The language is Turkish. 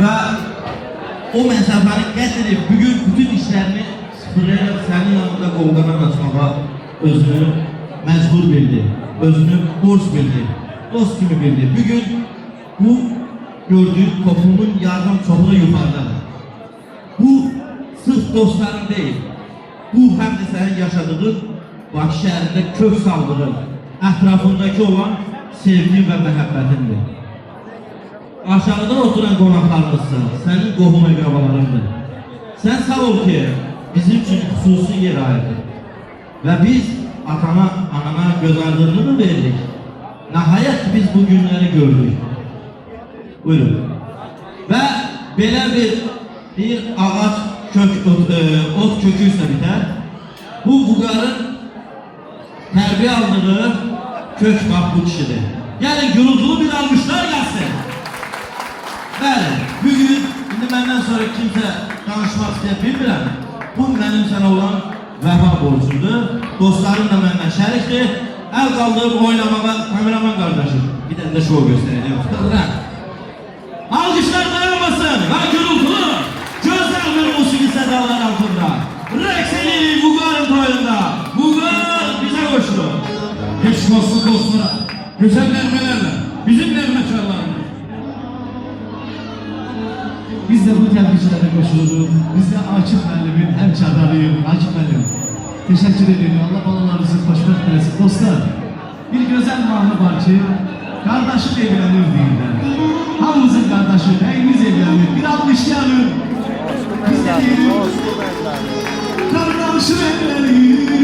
Və o məsafəni qət edib bugün bütün işlərini sıfırlayaraq sənin yanında qovqadan açmağa özünü məcbur bildi, özünü borc bildi, dost kimi bildi. Bugün bu gördüğün toplumun yardım çoxu da yuxarıdadır. Bu sırf dostların değil, bu həm də sənin yaşadığın Bakı şəhərində kök saldığın, ətrafındakı olan sevgin və məhəbbətindir. Aşağıda oturan qonaqlarımızsa sənin qohum əqrabalarındır. Sən sağ ol ki, bizim üçün xüsusi yer ayırdın. Və biz atana, anana göz aydınlığını verdik. Nəhayət biz bu günləri gördük. Buyurun. Və belə bir bir ağac kök, ot, e, ot kökü isə bitər. Bu buqarın tərbiyə aldığı kök bax bu kişidir. Gəlin gürültülü bir almışlar gəlsin. Bəli, bugün indi məndən sonra kimsə danışmaq istəyə bilmirəm. Bu mənim sənə olan vəfa borcudur. Dostlarım da məndən şərikdir. Əl qaldırıb oynamağa kameraman qardaşım. Bir dənə də şov göstərəcəm. Fıtıqıram. Alkışlar dayanmasın. Və gürültülü. Gözler bir musiki sədalar altında. Rəqseli Buqarın toyunda. Buqar bizə qoşdu. Geç dostlu dostlara, güzel nermelerle, bizim nermekarlarımız. Biz de bu temsilcilere koşuluruz. Biz de Akif Müəllimin hem çadarıyım, Akif Müəllim. Teşekkür ederim. Allah balalarınızı xoşbəxt eləsin. Dostlar, bir güzel mahnı var ki, kardeşim evlenir deyirlər. Hamımızın kardeşi, neyimiz evlenir. Bir almışlayalım. Biz de deyirik, kardeşim evlenir.